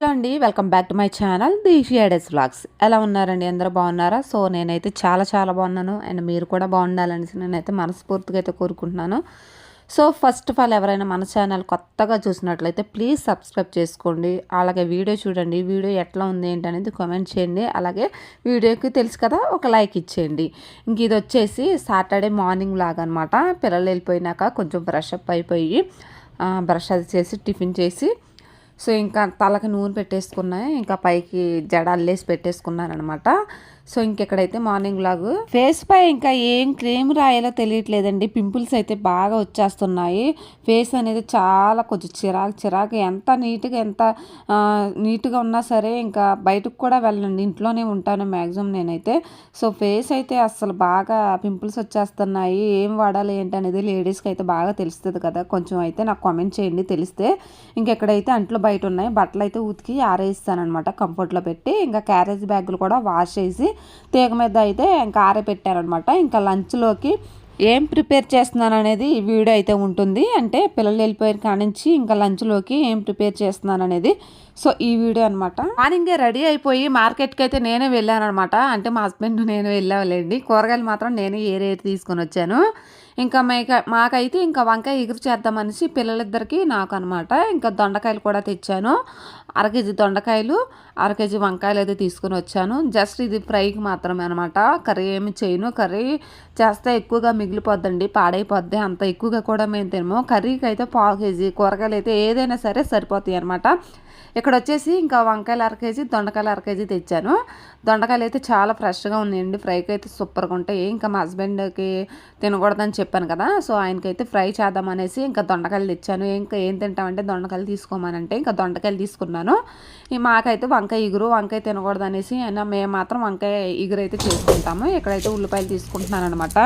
Hello అండి welcome back to my channel the షియడెస్ vlogs. ఎలా ఉన్నారండి? అందరూ బాగున్నారా? సో నేనైతే చాలా చాలా బాగున్నాను. అండ్ మీరు కూడా బాగుండాలనేసి నేనైతే మనస్ఫూర్తిగా అయితే కోరుకుంటున్నాను. సో ఫస్ట్ ఆఫ్ ఆల్ ఎవరైనా మన ఛానల్ కొత్తగా చూసినట్లయితే ప్లీజ్ సబ్స్క్రైబ్ చేసుకోండి. అలాగే వీడియో చూడండి. వీడియో ఎట్లా ఉంది ఏంటి అనేది కామెంట్ చేయండి. అలాగే వీడియోకి తెలుసు కదా ఒక లైక్ ఇచ్చేయండి. ఇంక ఇది వచ్చేసి సాటర్డే మార్నింగ్ లాగా అనమాట పిల్లలు వెళ్ళిపోయినాక కొంచెం బ్రష్ అప్ అయిపోయి బ్రష్ అది చేసి టిఫిన్ చేసి సో ఇంకా తలకి నూనె పెట్టేసుకున్నాయి ఇంకా పైకి జడ అల్లేసి పెట్టేసుకున్నాను అనమాట సో ఇంకెక్కడైతే మార్నింగ్ లాగు ఫేస్ పై ఇంకా ఏం క్రీమ్ రాయాలో తెలియట్లేదండి. పింపుల్స్ అయితే బాగా వచ్చేస్తున్నాయి. ఫేస్ అనేది చాలా కొంచెం చిరాకు చిరాకు. ఎంత నీట్గా ఎంత నీట్గా ఉన్నా సరే ఇంకా బయటకు కూడా వెళ్ళండి ఇంట్లోనే ఉంటాను మ్యాక్సిమం నేనైతే. సో ఫేస్ అయితే అసలు బాగా పింపుల్స్ వచ్చేస్తున్నాయి. ఏం వాడాలి ఏంటి అనేది లేడీస్కి అయితే బాగా తెలుస్తుంది కదా. కొంచెం అయితే నాకు కామెంట్ చేయండి తెలిస్తే. ఇంకెక్కడైతే అంట్లో బయట ఉన్నాయి బట్టలు అయితే ఉతికి ఆరేస్తాను అనమాట కంఫర్ట్లో పెట్టి ఇంకా క్యారేజ్ బ్యాగులు కూడా వాష్ చేసి తీగ మీద అయితే ఇంకా ఆరబెట్టారనమాట ఇంకా లంచ్లోకి ఏం ప్రిపేర్ చేస్తున్నాను అనేది ఈ వీడియో అయితే ఉంటుంది. అంటే పిల్లలు వెళ్ళిపోయిన కానించి ఇంకా లంచ్లోకి ఏం ప్రిపేర్ చేస్తున్నాను అనేది సో ఈ వీడియో అనమాట మార్నింగే రెడీ అయిపోయి మార్కెట్కి అయితే నేనే వెళ్ళాను అనమాట అంటే మా హస్బెండ్ నేను వెళ్ళావాలండి కూరగాయలు మాత్రం నేనే ఏరే తీసుకొని వచ్చాను. ఇంకా మేక మాకైతే ఇంకా వంకాయ ఎగురు చేద్దామనేసి పిల్లలిద్దరికి నాకు అనమాట ఇంకా దొండకాయలు కూడా తెచ్చాను. అర కేజీ దొండకాయలు అర కేజీ వంకాయలు అయితే తీసుకుని వచ్చాను. జస్ట్ ఇది ఫ్రైకి మాత్రమే అనమాట. కర్రీ ఏమి చేయను. కర్రీ చేస్తే ఎక్కువగా మిగిలిపోద్దండి పాడైపోద్ది. అంత ఎక్కువగా కూడా మేము తినము. కర్రీకి అయితే పావు కేజీ కూరగాయలు అయితే ఏదైనా సరే సరిపోతాయి అనమాట. ఇక్కడ వచ్చేసి ఇంకా వంకాయలు అర కేజీ దొండకాయలు అర కేజీ తెచ్చాను. దొండకాయలు అయితే చాలా ఫ్రెష్గా ఉన్నాయండి. ఫ్రైకి అయితే సూపర్గా ఉంటాయి. ఇంకా మా హస్బెండ్కి తినకూడదని చెప్పి చెప్పాను కదా సో ఆయనకైతే ఫ్రై చేద్దాం అనేసి ఇంకా దొండకాయలు తెచ్చాను. ఇంకా ఏం తింటామంటే దొండకాయలు తీసుకోమనంటే ఇంకా దొండకాయలు తీసుకున్నాను. మాకైతే వంకాయ ఇగురు వంకాయ తినకూడదు అనేసి అయినా మేము మాత్రం వంకాయ ఇగురు అయితే చేసుకుంటాము. ఇక్కడైతే ఉల్లిపాయలు తీసుకుంటున్నాను అనమాట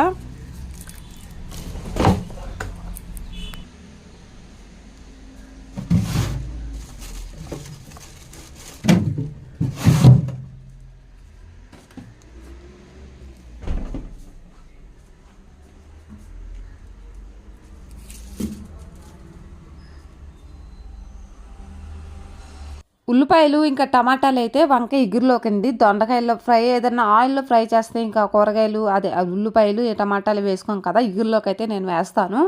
ఉల్లిపాయలు ఇంకా టమాటాలు అయితే వంకాయ ఇగురులోకి అండి దొండకాయల్లో ఫ్రై ఏదైనా ఆయిల్లో ఫ్రై చేస్తే ఇంకా కూరగాయలు అదే ఉల్లిపాయలు టమాటాలు వేసుకోం కదా ఇగురులోకి అయితే నేను వేస్తాను.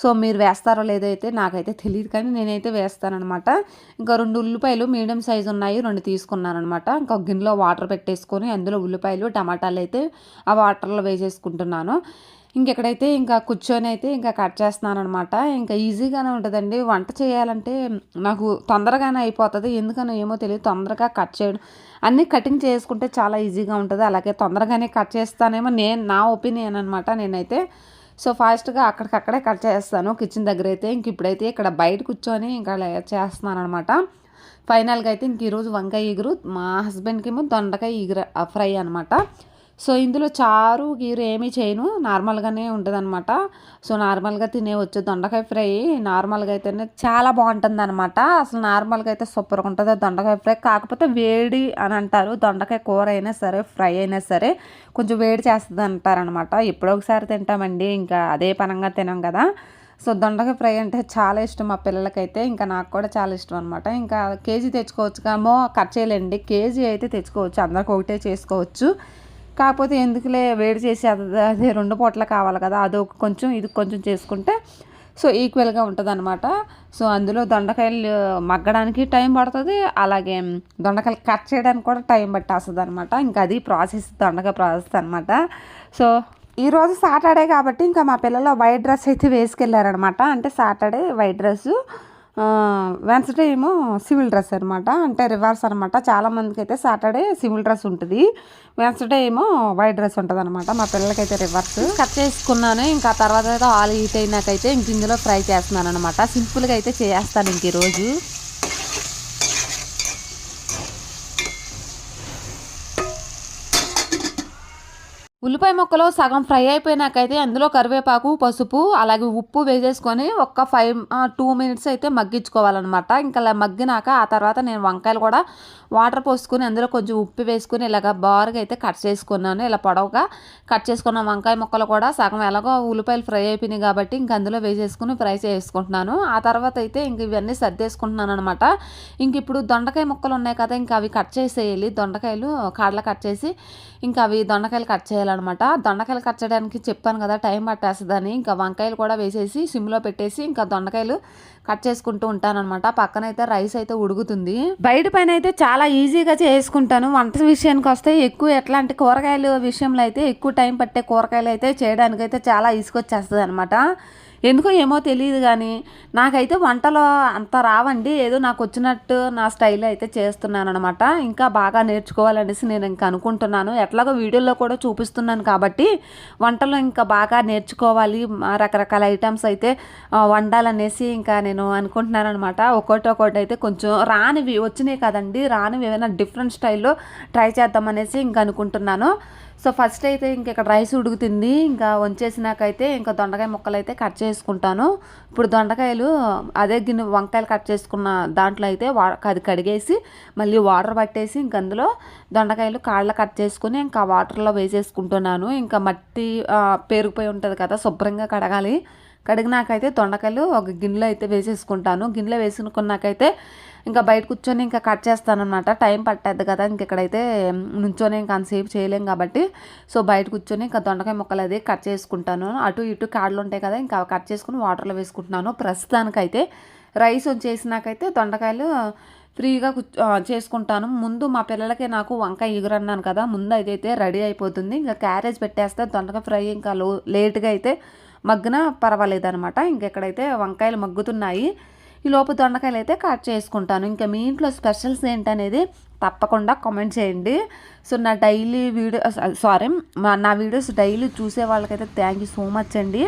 సో మీరు వేస్తారో లేదో అయితే నాకైతే తెలియదు కానీ నేనైతే వేస్తానమాట ఇంకా రెండు ఉల్లిపాయలు మీడియం సైజు ఉన్నాయి రెండు తీసుకున్నాను అనమాట ఇంకా గిన్నెలో వాటర్ పెట్టేసుకొని అందులో ఉల్లిపాయలు టమాటాలు అయితే ఆ వాటర్లో వేసేసుకుంటున్నాను. ఇంకెక్కడైతే ఇంకా కూర్చొని అయితే ఇంకా కట్ చేస్తున్నాను అనమాట ఇంకా ఈజీగానే ఉంటుందండి. వంట చేయాలంటే నాకు తొందరగానే అయిపోతుంది. ఎందుకనో ఏమో తెలియదు. తొందరగా కట్ చేయడం. అన్నీ కటింగ్ చేసుకుంటే చాలా ఈజీగా ఉంటుంది. అలాగే తొందరగానే కట్ చేస్తానేమో నేను నా ఒపీనియన్ అనమాట నేనైతే. సో ఫాస్ట్గా అక్కడికక్కడే కట్ చేస్తాను. కిచెన్ దగ్గర అయితే ఇంక ఇప్పుడైతే ఇక్కడ బయట కూర్చొని ఇంకా చేస్తున్నాను అనమాట ఫైనల్గా అయితే ఇంక ఈరోజు వంకాయ ఎగురు. మా హస్బెండ్కి ఏమో దొండకాయ ఎగురు ఫ్రై అనమాట సో ఇందులో చారు గీరు ఏమీ చేయను. నార్మల్గానే ఉంటుందన్నమాట. సో నార్మల్గా తినేవచ్చు దొండకాయ ఫ్రై నార్మల్గా అయితేనే చాలా బాగుంటుంది అనమాట అసలు నార్మల్గా అయితే సూపర్గా ఉంటుంది దొండకాయ ఫ్రై. కాకపోతే వేడి అని అంటారు. దొండకాయ కూర అయినా సరే ఫ్రై అయినా సరే కొంచెం వేడి చేస్తుంది అంటారనమాట ఎప్పుడో ఒకసారి తింటామండి. ఇంకా అదే పనంగా తినాం కదా. సో దొండకాయ ఫ్రై అంటే చాలా ఇష్టం మా పిల్లలకైతే. ఇంకా నాకు కూడా చాలా ఇష్టం అనమాట ఇంకా కేజీ తెచ్చుకోవచ్చు కామో కట్ చేయలేండి. కేజీ అయితే తెచ్చుకోవచ్చు. అందరికి ఒకటే చేసుకోవచ్చు. కాకపోతే ఎందుకులే వేడి చేసి అదే రెండు పూటలు కావాలి కదా అది కొంచెం ఇది కొంచెం చేసుకుంటే సో ఈక్వల్గా ఉంటుంది అనమాట సో అందులో దొండకాయలు మగ్గడానికి టైం పడుతుంది అలాగే దొండకాయలు కట్ చేయడానికి కూడా టైం పట్టేస్తుంది అనమాట ఇంకా అది ప్రాసెస్ దొండకాయ ప్రాసెస్ అనమాట సో ఈరోజు సాటర్డే కాబట్టి ఇంకా మా పిల్లలు వైట్ డ్రెస్ అయితే వేసుకెళ్ళారనమాట అంటే సాటర్డే వైట్ డ్రెస్సు. వెన్స్డే ఏమో సివిల్ డ్రెస్ అనమాట అంటే రివర్స్ అనమాట చాలామందికి అయితే సాటర్డే సివిల్ డ్రెస్ ఉంటుంది. వెన్స్డే ఏమో వైట్ డ్రెస్ ఉంటుంది అనమాట మా పిల్లలకైతే రివర్స్. కట్ చేసుకున్నాను. ఇంకా తర్వాత అయితే ఆల్ హీట్ అయినాకైతే ఇంక ఇందులో ఫ్రై చేస్తున్నాను అనమాట సింపుల్గా అయితే చేస్తాను ఇంక ఈరోజు ఉల్లిపాయ ముక్కలు సగం ఫ్రై అయిపోయినాకైతే అందులో కరివేపాకు పసుపు అలాగే ఉప్పు వేసేసుకొని ఒక్క ఫైవ్ టూ మినిట్స్ అయితే మగ్గించుకోవాలన్నమాట. ఇంకా మగ్గినాక ఆ తర్వాత నేను వంకాయలు కూడా వాటర్ పోసుకుని అందులో కొంచెం ఉప్పు వేసుకుని ఇలాగ బారుగా అయితే కట్ చేసుకున్నాను. ఇలా పొడవుగా కట్ చేసుకున్న వంకాయ ముక్కలు కూడా సగం ఎలాగో ఉల్లిపాయలు ఫ్రై అయిపోయినాయి కాబట్టి ఇంక అందులో వేసేసుకుని ఫ్రై చేసుకుంటున్నాను. ఆ తర్వాత అయితే ఇంక ఇవన్నీ సర్దేసుకుంటున్నాను అనమాట ఇంక ఇప్పుడు దొండకాయ ముక్కలు ఉన్నాయి కదా ఇంకా అవి కట్ చేసేయాలి. దొండకాయలు కాడలు కట్ చేసి ఇంకా అవి దొండకాయలు కట్ చేయాలి అనమాట. దొండకాయలు కట్ చేయడానికి చెప్పాను కదా టైం పట్టేస్తుందని. ఇంకా వంకాయలు కూడా వేసేసి సిమ్లో పెట్టేసి ఇంకా దొండకాయలు కట్ చేసుకుంటూ ఉంటానన్నమాట పక్కన అయితే రైస్ అయితే ఉడుకుతుంది. బయట పైన అయితే చాలా ఈజీగా చేసుకుంటాను. వంట విషయానికి వస్తే ఎక్కువ ఎట్లాంటి కూరగాయలు విషయంలో అయితే ఎక్కువ టైం పట్టే కూరగాయలు అయితే చేయడానికి అయితే చాలా ఈసుకొచ్చేస్తుంది అనమాట ఎందుకో ఏమో తెలియదు కానీ నాకైతే వంటలో అంత రావండి. ఏదో నాకు వచ్చినట్టు నా స్టైల్ అయితే చేస్తున్నాను అనమాట ఇంకా బాగా నేర్చుకోవాలనేసి నేను ఇంకా అనుకుంటున్నాను. ఎట్లాగో వీడియోలో కూడా చూపిస్తున్నాను కాబట్టి వంటలో ఇంకా బాగా నేర్చుకోవాలి. రకరకాల ఐటమ్స్ అయితే వండాలనేసి ఇంకా నేను అనుకుంటున్నాను అనమాట ఒకటి ఒకటి అయితే కొంచెం రానివి వచ్చినాయి కదండి. రానివి ఏమైనా డిఫరెంట్ స్టైల్లో ట్రై చేద్దామనేసి ఇంకా అనుకుంటున్నాను. సో ఫస్ట్ అయితే ఇంక ఇక్కడ రైస్ ఉడుకుతుంది. ఇంకా వంచేసినాకైతే ఇంకా దొండకాయ ముక్కలు అయితే కట్ చేసుకుంటాను. ఇప్పుడు దొండకాయలు అదే గిన్నె వంకాయలు కట్ చేసుకున్న దాంట్లో అయితే వా అది కడిగేసి మళ్ళీ వాటర్ పట్టేసి ఇంక అందులో దొండకాయలు కాళ్ళ కట్ చేసుకుని ఇంకా వాటర్లో వేసేసుకుంటున్నాను. ఇంకా మట్టి పేరుకుపోయి ఉంటుంది కదా శుభ్రంగా కడగాలి. కడిగినాకైతే దొండకాయలు ఒక గిన్నెలో అయితే వేసేసుకుంటాను. గిన్నెలో వేసుకున్నాకైతే ఇంకా బయట కూర్చొని ఇంకా కట్ చేస్తానమాట టైం పట్టేది కదా ఇంక ఇక్కడైతే నుంచొని ఇంకా అంతసేపు చేయలేం కాబట్టి. సో బయట కూర్చొని ఇంకా దొండకాయ ముక్కలు అది కట్ చేసుకుంటాను. అటు ఇటు కాడలు ఉంటాయి కదా ఇంకా కట్ చేసుకుని వాటర్లో వేసుకుంటున్నాను. ప్రస్తుతానికైతే రైస్ చేసినాకైతే దొండకాయలు ఫ్రీగా చేసుకుంటాను. ముందు మా పిల్లలకి నాకు వంకాయ ఎగురన్నాను కదా ముందు అయితే రెడీ అయిపోతుంది. ఇంకా క్యారేజ్ పెట్టేస్తే దొండకాయ ఫ్రై ఇంకా లో లేట్గా అయితే మగ్గిన పర్వాలేదు అనమాట ఇంకెక్కడైతే వంకాయలు మగ్గుతున్నాయి ఈ లోపు దొండకాయలు అయితే కట్ చేసుకుంటాను. ఇంకా మీ ఇంట్లో స్పెషల్స్ ఏంటనేది తప్పకుండా కామెంట్ చేయండి. సో నా డైలీ వీడియో సారీ నా వీడియోస్ డైలీ చూసే వాళ్ళకైతే థ్యాంక్ యూ సో మచ్ అండి.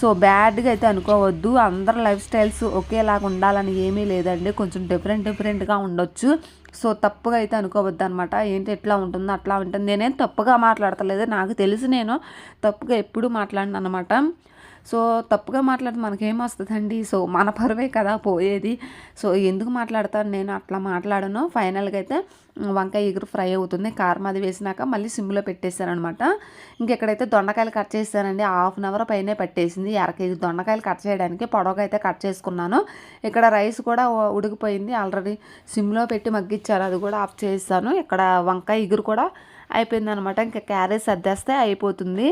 సో బ్యాడ్గా అయితే అనుకోవద్దు. అందరి లైఫ్ స్టైల్స్ ఒకేలాగా ఉండాలని ఏమీ లేదండి. కొంచెం డిఫరెంట్ డిఫరెంట్గా ఉండొచ్చు. సో తప్పుగా అయితే అనుకోవద్దు అనమాట ఏంటి ఎట్లా ఉంటుందో అట్లా ఉంటుంది. నేనేం తప్పుగా మాట్లాడతలేదు. నాకు తెలిసి నేను తప్పుగా ఎప్పుడు మాట్లాడిన అనమాట సో తప్పుగా మాట్లాడితే మనకేం వస్తుందండి? సో మన పరువే కదా పోయేది. సో ఎందుకు మాట్లాడతాను నేను అట్లా మాట్లాడను. ఫైనల్గా అయితే వంకాయ ఎగురు ఫ్రై అవుతుంది. కారం అది వేసినాక మళ్ళీ సిమ్లో పెట్టేశాను అనమాట ఇంకెక్కడైతే దొండకాయలు కట్ చేశానండి హాఫ్ అన్ అవర్ పైనే పట్టేసింది. అర కేజీ దొండకాయలు కట్ చేయడానికి పొడవగా అయితే కట్ చేసుకున్నాను. ఇక్కడ రైస్ కూడా ఉడికిపోయింది. ఆల్రెడీ సిమ్లో పెట్టి మగ్గిచ్చారు అది కూడా ఆఫ్ చేస్తాను. ఇక్కడ వంకాయ ఎగురు కూడా అయిపోయింది అనమాట ఇంకా క్యారేజ్ సర్దేస్తే అయిపోతుంది.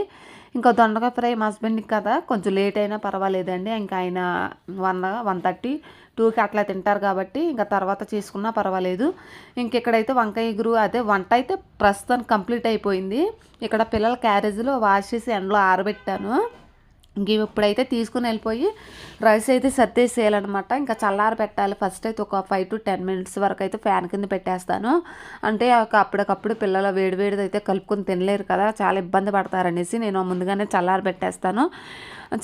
ఇంకా దొండకాయ ఫ్రై మా హస్బెండ్కి కదా కొంచెం లేట్ అయినా పర్వాలేదండి. ఇంకా ఆయన వన్ వన్ థర్టీ టూకి అట్లా తింటారు కాబట్టి ఇంకా తర్వాత చేసుకున్నా పర్వాలేదు. ఇంకెక్కడైతే వంకాయ ఎగురు అదే వంట అయితే ప్రస్తుతానికి కంప్లీట్ అయిపోయింది. ఇక్కడ పిల్లల క్యారేజ్లో వాష్ చేసి ఎండలో ఆరబెట్టాను. ఇంక ఇప్పుడైతే తీసుకుని వెళ్ళిపోయి రైస్ అయితే సర్దేసేయాలన్నమాట. ఇంకా చల్లారి పెట్టాలి. ఫస్ట్ అయితే ఒక ఫైవ్ టు టెన్ మినిట్స్ వరకు అయితే ఫ్యాన్ కింద పెట్టేస్తాను. అంటే ఒక అప్పటికప్పుడు పిల్లలు వేడివేడిది అయితే కలుపుకొని తినలేరు కదా చాలా ఇబ్బంది పడతారనేసి నేను ముందుగానే చల్లారి పెట్టేస్తాను.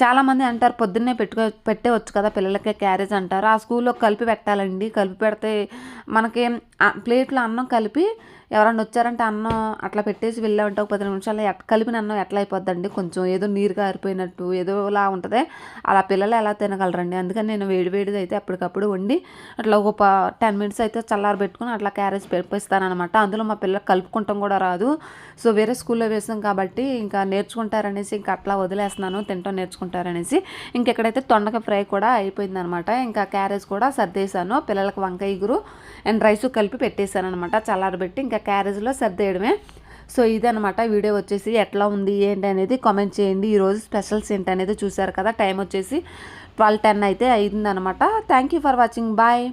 చాలామంది అంటారు పొద్దున్నే పెట్టుకో పెట్టేవచ్చు కదా పిల్లలకే క్యారేజ్ అంటారు. ఆ స్కూల్లో కలిపి పెట్టాలండి. కలిపి పెడితే మనకి ప్లేట్లో అన్నం కలిపి ఎవరన్నా వచ్చారంటే అన్నం అట్లా పెట్టేసి వెళ్ళామంటే ఒక పది నిమిషాలు కలిపిన అన్నం ఎట్లా అయిపోద్దండి? కొంచెం ఏదో నీరు ఆరిపోయినట్టు ఏదోలా ఉంటుంది. అలా పిల్లలు ఎలా తినగలరండి? అందుకని నేను వేడి వేడిది అయితే అప్పటికప్పుడు వండి అట్లా ఒక టెన్ మినిట్స్ అయితే చల్లారి పెట్టుకుని అట్లా క్యారేజ్ పెరిపిస్తాను అనమాట అందులో మా పిల్లలు కలుపుకుంటాం కూడా రాదు. సో వేరే స్కూల్లో వేసాం కాబట్టి ఇంకా నేర్చుకుంటారనేసి ఇంకా అట్లా వదిలేస్తున్నాను తింటాం నేర్చుకుంటారనేసి. ఇంకెక్కడైతే తొండక ఫ్రై కూడా అయిపోయింది అనమాట ఇంకా క్యారేజ్ కూడా సర్దేశాను. పిల్లలకు వంకాయ ఇగురు అండ్ రైస్ కలిపి పెట్టేశాను అనమాట చల్లారబెట్టి ఇంకా క్యారేజ్లో సర్దేయడమే. సో ఇదనమాట వీడియో వచ్చేసి ఎట్లా ఉంది ఏంటి అనేది కామెంట్ చేయండి. ఈరోజు స్పెషల్స్ ఏంటి అనేది చూసారు కదా టైం వచ్చేసి ట్వెల్వ్ టెన్ అయితే అయిందనమాట thank you for watching. Bye.